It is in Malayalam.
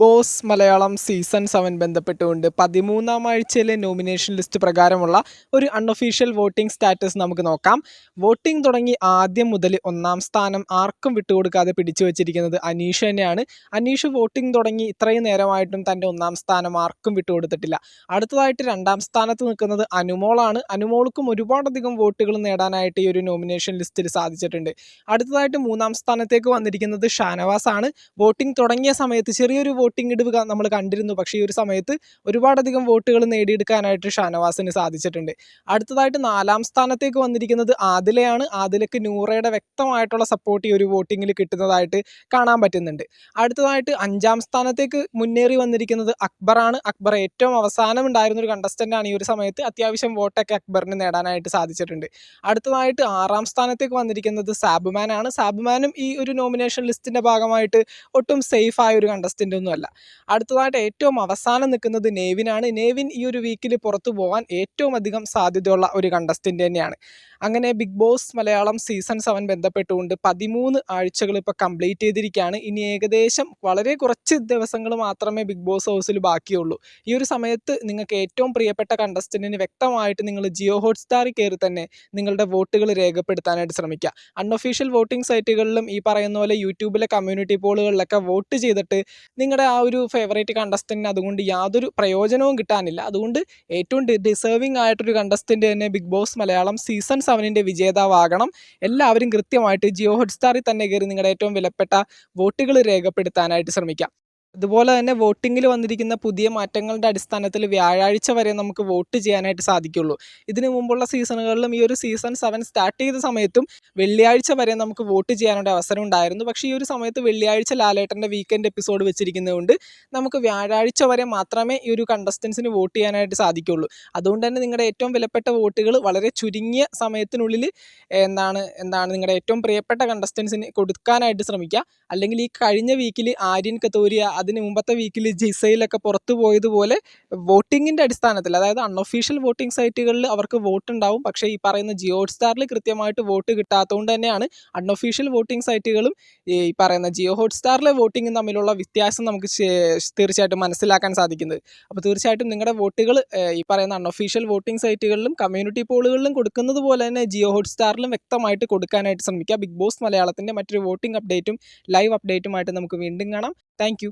ബോസ് മലയാളം സീസൺ സെവൻ ബന്ധപ്പെട്ടുകൊണ്ട് പതിമൂന്നാം ആഴ്ചയിലെ നോമിനേഷൻ ലിസ്റ്റ് പ്രകാരമുള്ള ഒരു അൺഒഫീഷ്യൽ വോട്ടിംഗ് സ്റ്റാറ്റസ് നമുക്ക് നോക്കാം. വോട്ടിംഗ് തുടങ്ങി ആദ്യം മുതൽ ഒന്നാം സ്ഥാനം ആർക്കും വിട്ടുകൊടുക്കാതെ പിടിച്ചു വച്ചിരിക്കുന്നത് അനീഷ് തന്നെയാണ്. അനീഷ് വോട്ടിംഗ് തുടങ്ങി ഇത്രയും നേരമായിട്ടും തന്റെ ഒന്നാം സ്ഥാനം ആർക്കും വിട്ടുകൊടുത്തിട്ടില്ല. അടുത്തതായിട്ട് രണ്ടാം സ്ഥാനത്ത് നിൽക്കുന്നത് അനുമോളാണ്. അനുമോൾക്കും ഒരുപാടധികം വോട്ടുകൾ നേടാനായിട്ട് ഈ ഒരു നോമിനേഷൻ ലിസ്റ്റിൽ സാധിച്ചിട്ടുണ്ട്. അടുത്തതായിട്ട് മൂന്നാം സ്ഥാനത്തേക്ക് വന്നിരിക്കുന്നത് ഷാനവാസ് ആണ് വോട്ടിംഗ് തുടങ്ങിയ സമയത്ത് ചെറിയൊരു വോട്ടിംഗ് ഇടിവ് നമ്മൾ കണ്ടിരുന്നു. പക്ഷേ ഈ ഒരു സമയത്ത് ഒരുപാടധികം വോട്ടുകൾ നേടിയെടുക്കാനായിട്ട് ഷാനവാസിന് സാധിച്ചിട്ടുണ്ട്. അടുത്തതായിട്ട് നാലാം സ്ഥാനത്തേക്ക് വന്നിരിക്കുന്നത് ആദിലയാണ്. ആദിലക്ക് നൂറയുടെ വ്യക്തമായിട്ടുള്ള സപ്പോർട്ട് ഈ ഒരു വോട്ടിങ്ങിൽ കിട്ടുന്നതായിട്ട് കാണാൻ പറ്റുന്നുണ്ട്. അടുത്തതായിട്ട് അഞ്ചാം സ്ഥാനത്തേക്ക് മുന്നേറി വന്നിരിക്കുന്നത് അക്ബറാണ്. അക്ബർ ഏറ്റവും അവസാനം ഉണ്ടായിരുന്ന ഒരു കണ്ടസ്റ്റന്റാണ് ഈ ഒരു സമയത്ത് അത്യാവശ്യം വോട്ടൊക്കെ അക്ബറിന് നേടാനായിട്ട് സാധിച്ചിട്ടുണ്ട്. അടുത്തതായിട്ട് ആറാം സ്ഥാനത്തേക്ക് വന്നിരിക്കുന്നത് സാബുമാനാണ്. സാബുമാനും ഈ ഒരു നോമിനേഷൻ ലിസ്റ്റിന്റെ ഭാഗമായിട്ട് ഒട്ടും സേഫ് ആയ ഒരു കണ്ടസ്റ്റന്റ് ഒന്നുമല്ല അടുത്തതായിട്ട് ഏറ്റവും അവസാനം നിൽക്കുന്നത് നേവിനാണ്. നേവിൻ ഈ ഒരു വീക്കിൽ പുറത്തു പോകാൻ ഏറ്റവും അധികം സാധ്യതയുള്ള ഒരു കണ്ടസ്റ്റന്റ് തന്നെയാണ്. അങ്ങനെ Bigg Boss Malayalam season seven ബന്ധപ്പെട്ടുകൊണ്ട് പതിമൂന്ന് ആഴ്ചകൾ ഇപ്പോൾ കംപ്ലീറ്റ് ചെയ്തിരിക്കുകയാണ്. ഇനി ഏകദേശം വളരെ കുറച്ച് ദിവസങ്ങൾ മാത്രമേ ബിഗ് ബോസ് ഹൗസിൽ ബാക്കിയുള്ളൂ. ഈ ഒരു സമയത്ത് നിങ്ങൾക്ക് ഏറ്റവും പ്രിയപ്പെട്ട കണ്ടസ്റ്റന്റിന് വ്യക്തമായിട്ട് നിങ്ങൾ ജിയോ ഹോട്ട്സ്റ്റാറിൽ കയറി തന്നെ നിങ്ങളുടെ വോട്ടുകൾ രേഖപ്പെടുത്താനായിട്ട് ശ്രമിക്കുക. അൺഒഫീഷ്യൽ വോട്ടിംഗ് സൈറ്റുകളിലും ഈ പറയുന്ന പോലെ യൂട്യൂബിലെ കമ്മ്യൂണിറ്റി പോളുകളിലൊക്കെ വോട്ട് ചെയ്തിട്ട് നിങ്ങളുടെ ആ ഒരു ഫേവറേറ്റ് കണ്ടസ്റ്റന്റിന് അതുകൊണ്ട് യാതൊരു പ്രയോജനവും കിട്ടാനില്ല. അതുകൊണ്ട് ഏറ്റവും ഡിസേർവിംഗ് ആയിട്ടൊരു കണ്ടസ്റ്റന്റ് തന്നെ ബിഗ് ബോസ് മലയാളം സീസൺ സെവനിന്റെ വിജേതാവാകണം. എല്ലാവരും കൃത്യമായിട്ട് ജിയോ ഹോട്ട്സ്റ്റാറിൽ തന്നെ കയറി നിങ്ങളുടെ ഏറ്റവും വിലപ്പെട്ട വോട്ടുകൾ രേഖപ്പെടുത്താനായിട്ട് ശ്രമിക്കുക അതുപോലെ തന്നെ വോട്ടിങ്ങിൽ വന്നിരിക്കുന്ന പുതിയ മാറ്റങ്ങളുടെ അടിസ്ഥാനത്തിൽ വ്യാഴാഴ്ച വരെ നമുക്ക് വോട്ട് ചെയ്യാനായിട്ട് സാധിക്കുള്ളൂ. ഇതിനു മുമ്പുള്ള സീസണുകളിലും ഈ ഒരു സീസൺ സെവൻ സ്റ്റാർട്ട് ചെയ്ത സമയത്തും വെള്ളിയാഴ്ച വരെ നമുക്ക് വോട്ട് ചെയ്യാനുള്ള അവസരം ഉണ്ടായിരുന്നു. പക്ഷേ ഈ ഒരു സമയത്ത് വെള്ളിയാഴ്ച ലാലേട്ടന്റെ വീക്കെൻഡ് എപ്പിസോഡ് വെച്ചിരിക്കുന്നതുകൊണ്ട് നമുക്ക് വ്യാഴാഴ്ച വരെ മാത്രമേ ഈ ഒരു കണ്ടസ്റ്റൻസിന് വോട്ട് ചെയ്യാനായിട്ട് സാധിക്കുള്ളൂ. അതുകൊണ്ട് തന്നെ നിങ്ങളുടെ ഏറ്റവും വിലപ്പെട്ട വോട്ടുകൾ വളരെ ചുരുങ്ങിയ സമയത്തിനുള്ളിൽ എന്താണ് എന്താണ് നിങ്ങളുടെ ഏറ്റവും പ്രിയപ്പെട്ട കണ്ടസ്റ്റൻസിന് കൊടുക്കാനായിട്ട് ശ്രമിക്കുക. അല്ലെങ്കിൽ ഈ കഴിഞ്ഞ വീക്കിൽ ആര്യൻ കത്തോരിയ അതിന് മുമ്പത്തെ വീക്കിൽ ജിസയിലൊക്കെ പുറത്തു പോയതുപോലെ വോട്ടിങ്ങിന്റെ അടിസ്ഥാനത്തിൽ അതായത് അൺഒഫീഷ്യൽ വോട്ടിംഗ് സൈറ്റുകളിൽ അവർക്ക് വോട്ട് ഉണ്ടാവും പക്ഷേ ഈ പറയുന്ന ജിയോ ഹോട്ട്സ്റ്റാറിൽ കൃത്യമായിട്ട് വോട്ട് കിട്ടാത്തതുകൊണ്ട് തന്നെയാണ് അൺഒഫീഷ്യൽ വോട്ടിംഗ് സൈറ്റുകളും ഈ പറയുന്ന ജിയോ ഹോട്ട്സ്റ്റാറിലെ വോട്ടിങ്ങും തമ്മിലുള്ള വ്യത്യാസം നമുക്ക് തീർച്ചയായിട്ടും മനസ്സിലാക്കാൻ സാധിക്കുന്നത്. അപ്പോൾ തീർച്ചയായിട്ടും നിങ്ങളുടെ വോട്ടുകൾ ഈ പറയുന്ന അൺഒഫീഷ്യൽ വോട്ടിംഗ് സൈറ്റുകളിലും കമ്മ്യൂണിറ്റി പോളുകളിലും കൊടുക്കുന്നത് പോലെ തന്നെ ജിയോ ഹോട്ട്സ്റ്റാറിലും വ്യക്തമായിട്ട് കൊടുക്കാനായിട്ട് ശ്രമിക്കുക ബിഗ് ബോസ് മലയാളത്തിന്റെ മറ്റൊരു വോട്ടിംഗ് അപ്ഡേറ്റും ലൈവ് അപ്ഡേറ്റുമായിട്ട് നമുക്ക് വീണ്ടും കാണാം. താങ്ക്